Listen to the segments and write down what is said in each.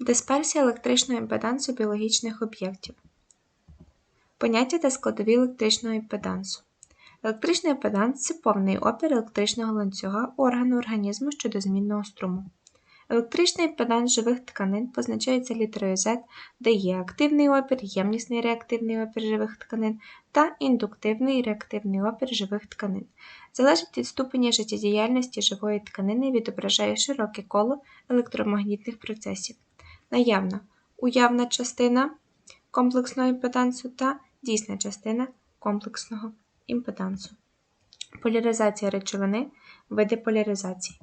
Дисперсія електричного імпедансу біологічних об'єктів. Поняття та складові електричного імпедансу. Електричний імпеданс це повний опір електричного ланцюга органу організму щодо змінного струму. Електричний імпеданс живих тканин позначається літерою Z, де є активний опір, ємнісний реактивний опір живих тканин та індуктивний реактивний опір живих тканин. Залежить від ступеня життєдіяльності живої тканини відображає широке коло електромагнітних процесів. Наявна уявна частина комплексного імпедансу та дійсна частина комплексного імпедансу. Поляризація речовини, види поляризації.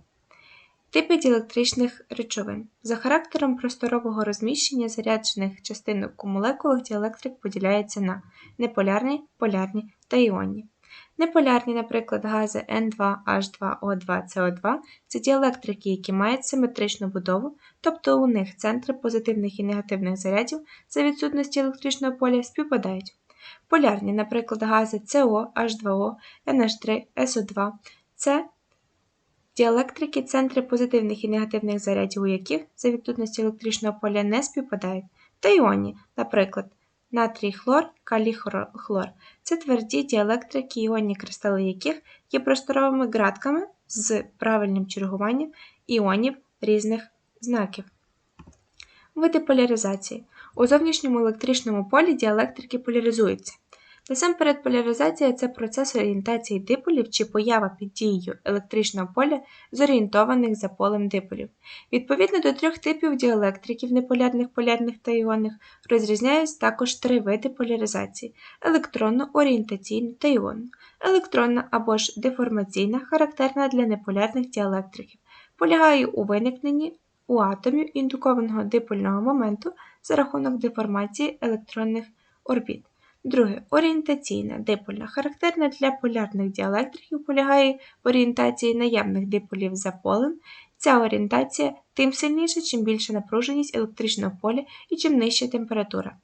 Типи діелектричних речовин. За характером просторового розміщення заряджених частинок у молекулах діелектрик поділяється на неполярні, полярні та іонні. Неполярні, наприклад, гази N2H2O2CO2 це діелектрики, які мають симетричну будову, тобто у них центри позитивних і негативних зарядів за відсутності електричного поля співпадають. Полярні, наприклад, гази CO, H2O, NH3, SO2 це діелектрики, центри позитивних і негативних зарядів, у яких за відсутності електричного поля не співпадають, та іонні, наприклад, натрій хлор, калій. Це тверді діелектрики, іонні кристали яких є просторовими ґратками з правильним чергуванням іонів різних знаків. Види поляризації. У зовнішньому електричному полі діелектрики поляризуються. Насамперед, поляризація це процес орієнтації диполів чи поява під дією електричного поля зорієнтованих за полем диполів. Відповідно до трьох типів діелектриків неполярних, полярних та іонних розрізняють також три види поляризації електронну, орієнтаційну та іонну. Електронна або ж деформаційна, характерна для неполярних діелектриків, полягає у виникненні у атомів індукованого дипольного моменту за рахунок деформації електронних орбіт. Друге орієнтаційна дипольна, характерна для полярних діелектриків, полягає в орієнтації наявних диполів за полем. Ця орієнтація тим сильніша, чим більша напруженість електричного поля і чим нижча температура.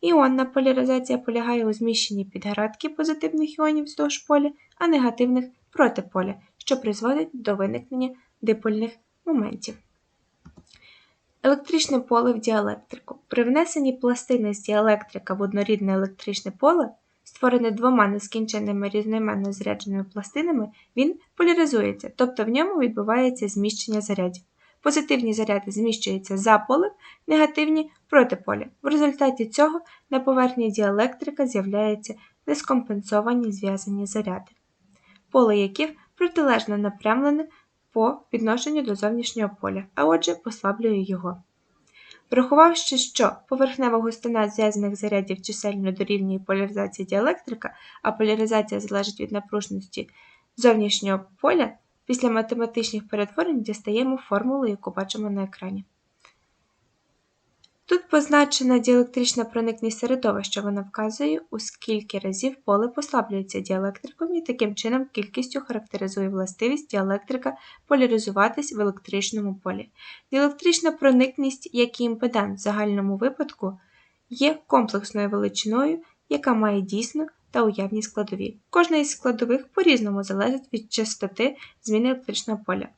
Іонна поляризація полягає у зміщенні підградки позитивних іонів вздовж поля, а негативних проти поля, що призводить до виникнення дипольних моментів. Електричне поле в діелектрику. При внесенні пластини з діелектрика в однорідне електричне поле, створене двома нескінченними різноіменно зарядженими пластинами, він поляризується, тобто в ньому відбувається зміщення зарядів. Позитивні заряди зміщуються за полем, негативні проти поля. В результаті цього на поверхні діелектрика з'являються нескомпенсовані зв'язані заряди, поле яких протилежно напрямлене по відношенню до зовнішнього поля, а отже, послаблює його. Врахувавши, що поверхнева густина зв'язаних зарядів чисельно дорівнює поляризації діелектрика, а поляризація залежить від напруженості зовнішнього поля, після математичних перетворень дістаємо формулу, яку бачимо на екрані. Тут позначена діелектрична проникність середовища, вона вказує, у скільки разів поле послаблюється діелектриком і таким чином кількістю характеризує властивість діелектрика поляризуватись в електричному полі. Діелектрична проникність, як і імпеданс в загальному випадку, є комплексною величиною, яка має дійсну та уявні складові. Кожна із складових по-різному залежить від частоти зміни електричного поля.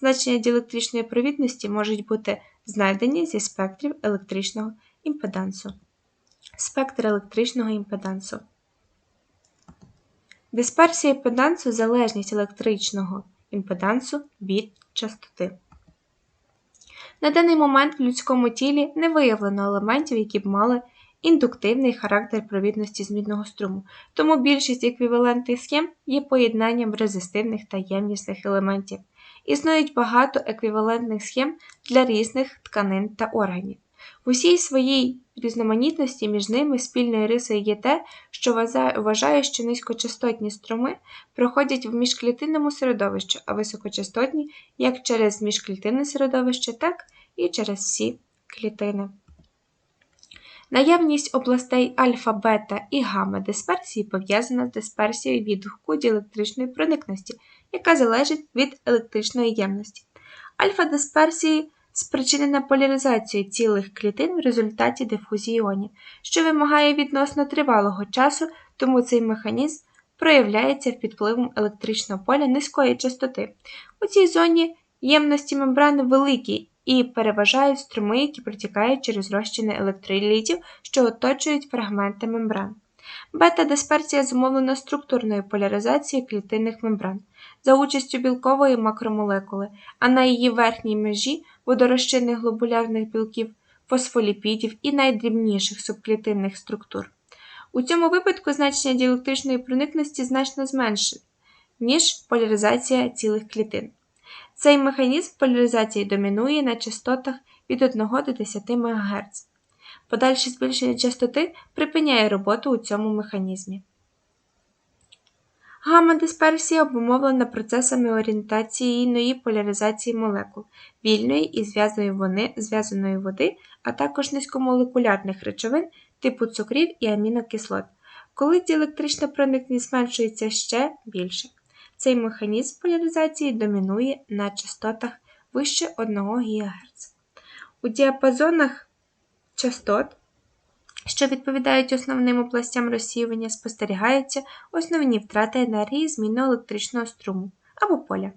Значення діелектричної провідності можуть бути знайдені зі спектрів електричного імпедансу. Спектр електричного імпедансу. Дисперсія імпедансу залежність електричного імпедансу від частоти. На даний момент в людському тілі не виявлено елементів, які б мали індуктивний характер провідності змінного струму, тому більшість еквівалентних схем є поєднанням резистивних та ємнісних елементів. Існують багато еквівалентних схем для різних тканин та органів. В усій своїй різноманітності між ними спільною рисою є те, що вважає, що низькочастотні струми проходять в міжклітинному середовищі, а високочастотні як через міжклітинне середовище, так і через всі клітини. Наявність областей альфа, бета і гамма дисперсії пов'язана з дисперсією відгуку діелектричної проникності, яка залежить від електричної ємності. Альфа дисперсії спричинена поляризацією цілих клітин в результаті дифузії іонів, що вимагає відносно тривалого часу, тому цей механізм проявляється під впливом електричного поля низької частоти. У цій зоні ємності мембрани великі і переважають струми, які протікають через розчини електролітів, що оточують фрагменти мембран. Бета-дисперсія зумовлена структурною поляризацією клітинних мембран за участю білкової макромолекули, а на її верхній межі водорозчинних глобулярних білків, фосфоліпідів і найдрібніших субклітинних структур. У цьому випадку значення діелектричної проникності значно зменше, ніж поляризація цілих клітин. Цей механізм поляризації домінує на частотах від 1 до 10 МГц. Подальше збільшення частоти припиняє роботу у цьому механізмі. Гамма-дисперсія обумовлена процесами орієнтаційної поляризації молекул, вільної і зв'язаної води, а також низькомолекулярних речовин типу цукрів і амінокислот, коли діелектрична проникність зменшується ще більше. Цей механізм поляризації домінує на частотах вище 1 ГГц. У діапазонах частот, що відповідають основним областям розсіювання, спостерігаються основні втрати енергії змінного електричного струму або поля.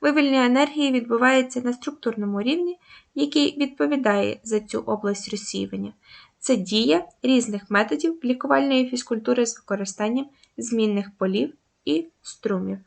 Вивільнення енергії відбувається на структурному рівні, який відповідає за цю область розсіювання. Це дія різних методів лікувальної фізкультури з використанням змінних полів і струмів.